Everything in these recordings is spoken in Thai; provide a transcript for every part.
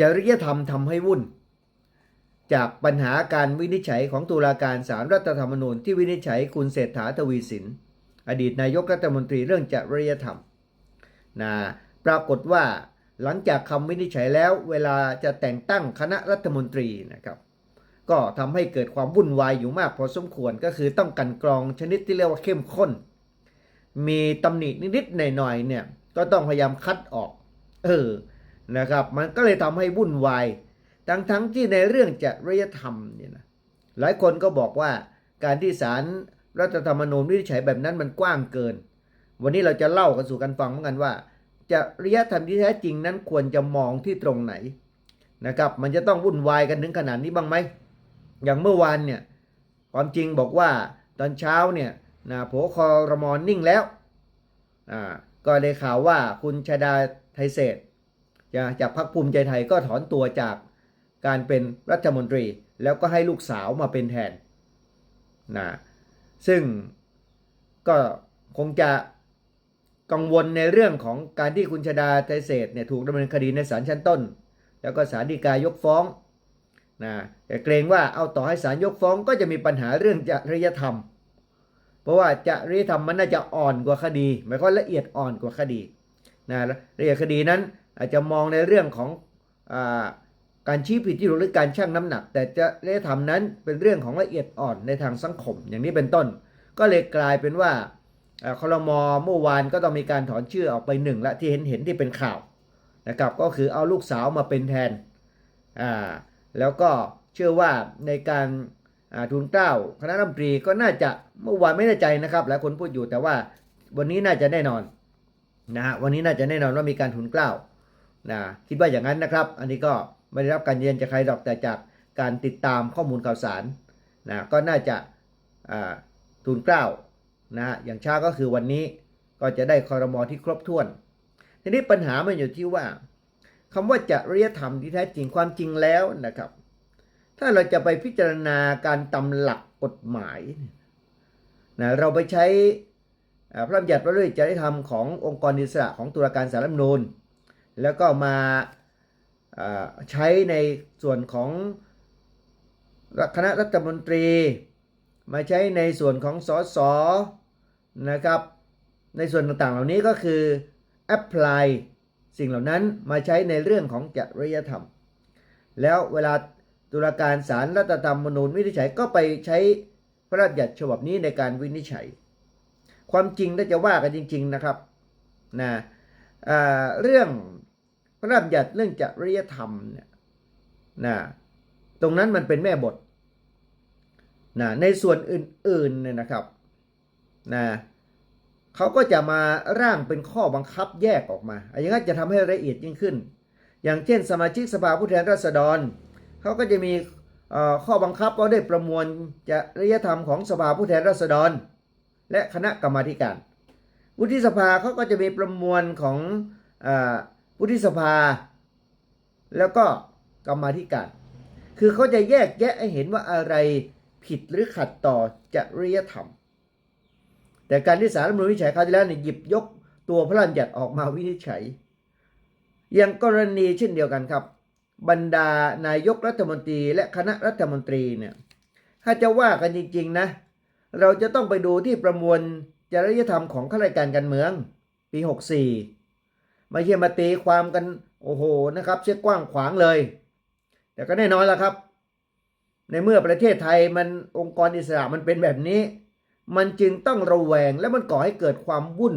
จริยธรรมทำให้วุ่น จากปัญหาการวินิจฉัยของตุลาการศาลรัฐธรรมนูญที่วินิจฉัยคุณเศรษฐาทวีสิน อดีตนายกรัฐมนตรีเรื่องจริยธรรมนะปรากฏว่าหลังจากคำวินิจฉัยแล้วเวลาจะแต่งตั้งคณะรัฐมนตรีนะครับก็ทำให้เกิดความวุ่นวายอยู่มากพอสมควรก็คือต้องกันกรองชนิดที่เรียกว่าเข้มข้น มีตำหนินิดๆหน่อยๆเนี่ยก็ต้องพยายามคัดออก เออ นะครับ มันก็เลยทำให้วุ่นวาย ทั้งทั้งๆที่ในเรื่องจริยธรรมเนี่ยนะหลายคนก็บอกว่าการที่ศาลรัฐธรรมนูญวินิจฉัยแบบนั้นมันกว้างเกิน วันนี้เราจะเล่ากันสู่กันฟังเหมือนกันว่าจริยธรรมที่แท้จริงนั้นควรจะมองที่ตรงไหนนะครับ มันจะต้องวุ่นวายกันถึงขนาดนี้บ้างไหม อย่างเมื่อวานเนี่ยความจริงบอกว่าตอนเช้าเนี่ยนะโผคอรมอนนิ่งแล้วอ่าก็ได้ข่าวว่าคุณชาดาไทยเศษ จะจากพรรคภูมิใจไทยก็ถอนตัวจากการเป็นรัฐมนตรีแล้วก็ให้ลูกสาวมาเป็นแทนนะซึ่งก็คงจะกังวลในเรื่องของการที่คุณชดาไทยเศษเนี่ยถูกดำเนินคดีในศาลชั้นต้น แล้วก็ศาลฎีกายกฟ้องนะแต่เกรงว่าเอาต่อให้ศาลยกฟ้องก็จะมีปัญหาเรื่องจริยธรรม เพราะว่าจริยธรรมมันน่าจะอ่อนกว่าคดีหมายความละเอียดอ่อนกว่าคดีนะละเอียดคดีนั้น อาจจะมองในเรื่องของอการชี้ผิดที่ถูกหรือการชั่งน้ำหนัก แต่จริยธรรมนั้นเป็นเรื่องของละเอียดอ่อนในทางสังคม อย่างนี้เป็นต้น ก็เลยกลายเป็นว่าอ่าคลมเมื่อวานก็ต้องมีการถอนชื่อออกไปหนึ่งละที่เห็นเห็นที่เป็นข่าวนะครับก็คือเอาลูกสาวมาเป็นแทนอ่าแล้วก็เชื่อว่าในการทุนเกล้าคณะรัฐมนตรีก็น่าจะเมื่อวานไม่แน่ใจนะครับหลายคนพูดอยู่แต่ว่าวันนี้น่าจะแน่นอนนะฮะวันนี้น่าจะแน่นอนว่ามีการทุนเกล้า นะคิดว่าอย่างนั้นนะครับ อันนี้ก็ไม่ได้รับการยืนยันจากใครหรอกแต่จากการติดตามข้อมูลข่าวสารนะก็น่าจะทุนเกล้านะฮะอย่างช้าก็คือวันนี้ก็จะได้คอรมอที่ครบถ้วน ทีนี้ปัญหามันอยู่ที่ว่าคำว่าจริยธรรมที่แท้จริงความจริงแล้วนะครับ ถ้าเราจะไปพิจารณาการตำหลักกฎหมายนะเราไปใช้พระบัญญัติว่าด้วยจริยธรรมขององค์กรอิสระของตุลาการสารรัฐมนูญ แล้วก็มาใช้ในส่วนของคณะรัฐมนตรี มาใช้ในส่วนของสสนะครับ ในส่วนต่างๆ เหล่านี้ก็คือ apply สิ่งเหล่านั้นมาใช้ในเรื่องของจริยธรรม แล้วเวลาตุลาการศาลรัฐธรรมนูญวินิจฉัยก็ไปใช้พระราชบัญญัติฉบับนี้ในการวินิจฉัย ความจริงถ้าจะว่ากันจริง ๆนะครับนะเรื่อง พระราชบัญญัติเรื่องจริยธรรมเนี่ยนะตรงนั้นมันเป็นแม่บทนะในส่วนอื่นๆเนี่ยนะครับนะเขาก็จะมาร่างเป็นข้อบังคับแยกออกมาอย่างนั้นจะทำให้ละเอียดยิ่งขึ้น อย่างเช่น สมาชิกสภาผู้แทนราษฎรเขาก็จะมีข้อบังคับว่าได้ประมวลจริยธรรมของสภาผู้แทนราษฎร และคณะกรรมาธิการ วุฒิสภาเขาก็จะมีประมวลของอ วุฒิสภา แล้วก็กรรมาธิการ คือเขาจะแยกแยะให้เห็นว่าอะไรผิดหรือขัดต่อจริยธรรม แต่การที่สารรัฐมนูญวินิจัยคราวที่แล้วเนี่ยหยิบยกตัวพระราชบัญญัติออกมาวินิจฉัย อย่างกรณีเช่นเดียวกันครับ บรรดานายกรัฐมนตรีและคณะรัฐมนตรีเนี่ยถ้าจะว่ากันจริงๆนะ เราจะต้องไปดูที่ประมวลจริยธรรมของข้าราชการการเมือง ปี 64 ไม่ใช่มาตีความกันโอ้โหนะครับเชื่อกว้างขวางเลย แต่ก็แน่นอนละครับ ในเมื่อประเทศไทยมันองค์กรอิสระมันเป็นแบบนี้ มันจึงต้องระแวงและมันก่อให้เกิดความวุ่น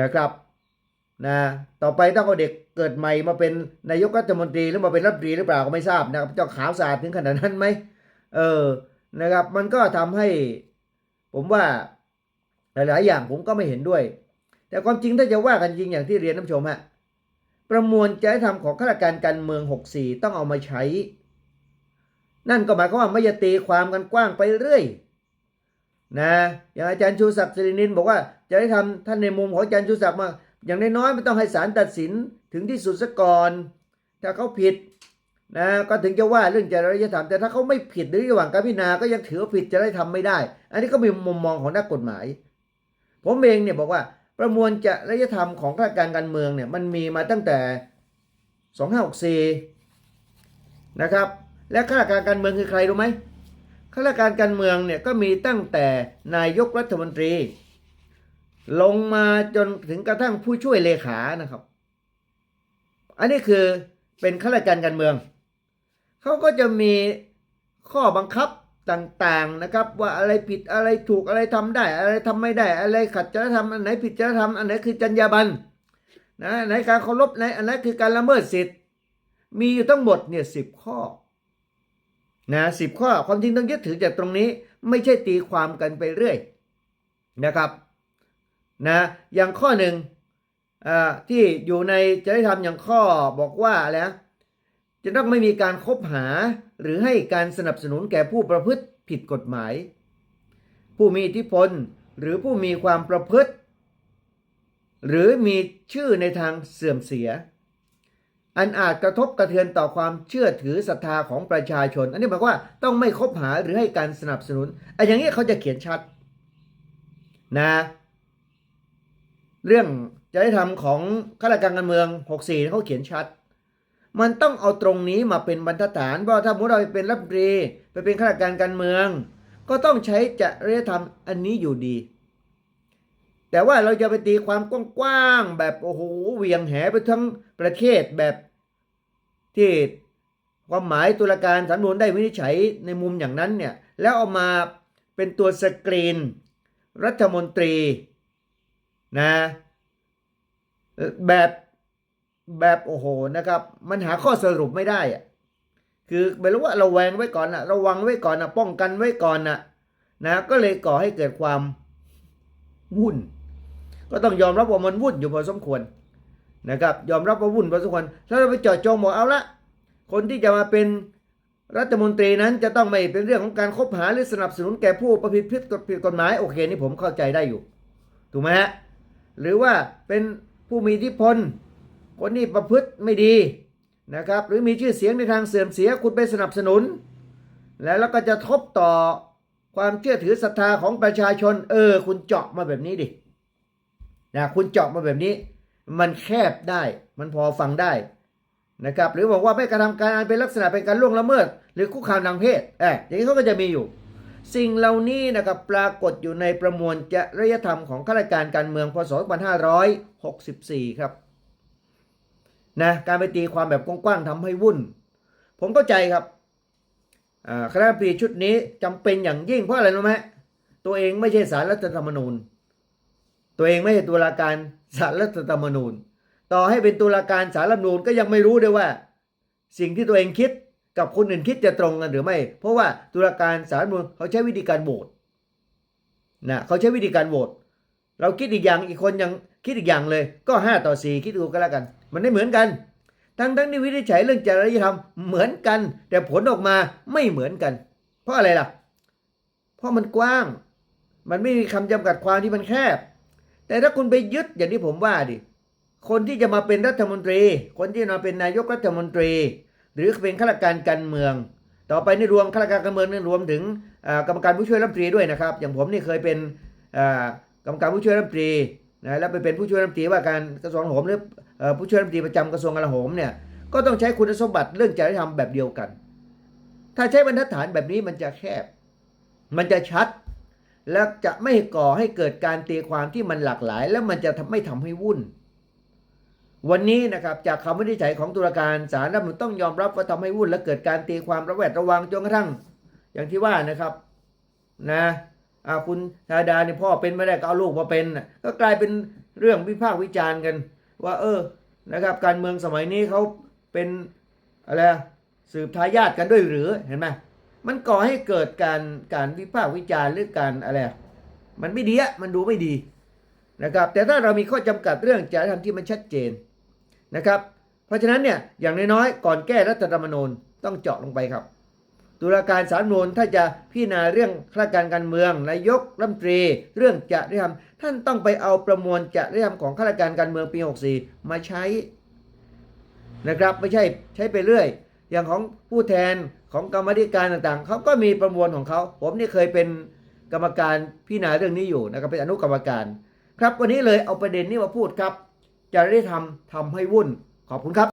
นะครับนะต่อไปต้องเอาเด็กเกิดใหม่มาเป็นนายกรัฐมนตรีหรือมาเป็นรัฐมนตรีหรือเปล่าก็ไม่ทราบนะครับเจ้าขาวสะอาดถึงขนาดนั้นไหมเออนะครับ มันก็ทำให้ ผมว่าหลายๆอย่างผมก็ไม่เห็นด้วย แต่ความจริงถ้าจะว่ากันจริงอย่างที่เรียนท่านผู้ชมฮะประมวลจริยธรรมของข้าราชการการเมือง 64 ต้องเอามาใช้ นั่นก็หมายความว่าไม่จะตีความกันกว้างไปเรื่อยนะอย่างอาจารย์ชูศักดิ์สิรินินบอกว่าจะได้ทำท่านในมุมของอาจารย์ชูศักดิ์มา อย่างน้อยๆไม่ต้องให้ศาลตัดสินถึงที่สุดซะก่อนถ้าเขาผิดนะก็ถึงจะว่าเรื่องจริยธรรมแต่ถ้าเขาไม่ผิดหรือระหว่างการพิจารณาก็ยังถือว่าผิดจะได้ทำไม่ได้ อันนี้ก็มีมุมมองของนักกฎหมาย ผมเองเนี่ยบอกว่า ประมวลจริยธรรมของข้าราชการการเมืองเนี่ยมันมีมาตั้งแต่ 2564 นะครับ และข้าราชการการเมืองคือใครรู้ไหมข้าราชการการเมืองเนี่ยก็มีตั้งแต่นายกรัฐมนตรี ลงมาจนถึงกระทั่งผู้ช่วยเลขานะครับ อันนี้คือเป็นข้าราชการการเมือง เขาก็จะมีข้อบังคับ ต่างๆนะครับ ว่าอะไรผิดอะไรถูกอะไรทำได้ อะไรทำไม่ได้ อะไรขัดจริยธรรมอันไหนผิดจริยธรรมอันไหนคือจรรยาบรรณนะอันไหนการเคารพในอันไหนคือการละเมิดสิทธิ์ มีอยู่ทั้งหมดเนี่ยสิบข้อนะสิบข้อความจริงต้องยึดถือจากตรงนี้ไม่ใช่ตีความกันไปเรื่อยนะครับนะอย่างข้อหนึ่งอ่าที่อยู่ในจริยธรรมอย่างข้อบอกว่าอะไรจะต้องไม่มีการคบหา หรือให้การสนับสนุนแก่ผู้ประพฤติผิดกฎหมาย ผู้มีอิทธิพลหรือผู้มีความประพฤติ หรือมีชื่อในทางเสื่อมเสีย อันอาจกระทบกระเทือนต่อความเชื่อถือศรัทธาของประชาชน อันนี้หมายความว่าต้องไม่คบหาหรือให้การสนับสนุนอันอย่างนี้เขาจะเขียนชัดนะเรื่องจริยธรรมของข้าราชการการเมือง 64เขาเขียนชัด มันต้องเอาตรงนี้มาเป็นบรรทัดฐานว่าถ้าสมมติเราไปเป็นรัฐมนตรีไปเป็นข้าราชการการเมือง ก็ต้องใช้จริยธรรมอันนี้อยู่ดี แต่ว่าเราจะไปตีความกว้างๆแบบโอ้โหเหวียงแหไปทั้งประเทศแบบที่ความหมายตุลาการสำนวนได้วินิจฉัยในมุมอย่างนั้นเนี่ยแล้วเอามาเป็นตัวสกรีน รัฐมนตรีนะแบบ แบบโอ้โหนะครับ มันหาข้อสรุปไม่ได้อะคือไม่รู้ว่าเราแวงไว้ก่อนนะระวังไว้ก่อนนะป้องกันไว้ก่อนนะนะ ก็เลยก่อให้เกิดความวุ่น ก็ต้องยอมรับว่ามันวุ่นอยู่พอสมควรนะครับ ยอมรับว่าวุ่นพอสมควรถ้าเราไปเจาะจงบอกเอาละคนที่จะมาเป็นรัฐมนตรีนั้นจะต้องไม่เป็นเรื่องของการคบหาหรือสนับสนุนแก่ผู้ประพฤติผิดกฎหมายโอเคนี่ผมเข้าใจได้อยู่ ถูกไหมฮะหรือว่าเป็นผู้มีอิทธิพล คนที่ประพฤติไม่ดีนะครับ หรือมีชื่อเสียงในทางเสื่อมเสียคุณไปสนับสนุน แล้วแล้วก็จะทบต่อความเชื่อถือศรัทธาของประชาชน เออ คุณเจาะมาแบบนี้ดินะคุณเจาะมาแบบนี้ มันแคบได้มันพอฟังได้นะครับ หรือบอกว่าไม่กระทำการอันเป็นลักษณะเป็นการล่วงละเมิด หรือคุกคามทางเพศเอออย่างนี้เขาก็จะมีอยู่ สิ่งเหล่านี้นะครับปรากฏอยู่ในประมวลจริยธรรมของข้าราชการการเมืองพศ2564 ครับ นะการไปตีความแบบกว้างๆทำให้วุ่น ผมเข้าใจครับคณะรัฐมนตรีชุดนี้จำเป็นอย่างยิ่งเพราะอะไรรู้ไหมตัวเองไม่ใช่สารรัฐธรรมนูญ ตัวเองไม่ใช่ตุลาการสารรัฐธรรมนูญ ต่อให้เป็นตุลาการสารรัฐธรรมนูญก็ยังไม่รู้ด้วยว่า สิ่งที่ตัวเองคิดกับคนอื่นคิดจะตรงกันหรือไม่ เพราะว่าตุลาการสารรัฐธรรมนูญเขาใช้วิธีการโหวตนะเขาใช้วิธีการโหวต เราคิดอีกอย่างอีกคนยังคิดอีกอย่างเลย ก็ 5 ต่อ 4 คิดดูก็แล้วกัน มันไม่เหมือนกัน ทั้งทั้งที่วินิจฉัยเรื่องจริยธรรมเหมือนกัน แต่ผลออกมาไม่เหมือนกัน เพราะอะไรล่ะ เพราะมันกว้าง มันไม่มีคำจำกัดความที่มันแคบ แต่ถ้าคุณไปยึดอย่างที่ผมว่าดิคนที่จะมาเป็นรัฐมนตรี คนที่มาเป็นนายกรัฐมนตรี หรือเป็นข้าราชการการเมือง ต่อไปนี่รวมข้าราชการการเมืองนี่รวมถึงอ่ากรรมการผู้ช่วยรัฐมนตรีด้วยนะครับ อย่างผมนี่เคยเป็นอ่า กรรมการผู้ช่วยรัฐมนตรีนะแล้วไปเป็นผู้ช่วยรัฐมนตรีว่าการกระทรวงกลาโหมหรือผู้ช่วยรัฐมนตรีประจำกระทรวงกลาโหมเนี่ยก็ต้องใช้คุณสมบัติเรื่องจริยธรรมแบบเดียวกัน ถ้าใช้บรรทัดฐานแบบนี้มันจะแคบ มันจะชัด แล้วจะไม่ก่อให้เกิดการตีความที่มันหลากหลาย แล้วมันจะทไม่ทำให้วุ่น วันนี้นะครับจากคำวินิจฉัยของตุลาการศาลรัฐธรรมนต้องยอมรับว่าทำให้วุ่น และเกิดการตีความระแวดระวังจนกระทั่ง อย่างที่ว่านะครับนะ คุณธาดาเนี่ยพ่อเป็นไม่ได้ก็เอาลูกมาเป็นก็กลายเป็นเรื่องวิพากษ์วิจารณ์กัน ว่า เออนะครับ การเมืองสมัยนี้เขาเป็นอะไรสืบทายาทกันด้วยหรือเห็นไหมมันก่อให้เกิดการการวิพากษ์วิจารณ์หรือการอะไรมันไม่ดีอะมันดูไม่ดีนะครับ แต่ถ้าเรามีข้อจำกัดเรื่องจริยธรรมที่มันชัดเจนนะครับ เพราะฉะนั้นเนี่ยอย่างน้อยๆก่อนแก้รัฐธรรมนูญต้องเจาะลงไปครับ ตุลาการสารนูญถ้าจะพิจารณาเรื่องข้าราชการการเมืองนายกรัฐมนตรี เรื่องจริยธรรมท่านต้องไปเอาประมวลจริยธรรมของข้าราชการการเมืองปี 64 มาใช้นะครับไม่ใช่ใช้ไปเรื่อย อย่างของผู้แทนของกรรมธิการต่างๆเขาก็มีประมวลของเขาผมนี่เคยเป็นกรรมการพิจารณาเรื่องนี้อยู่นะครับเป็นอนุกรรมการ ครับวันนี้เลยเอาประเด็นนี้มาพูดครับจริยธรรมทำให้วุ่นขอบคุณครับ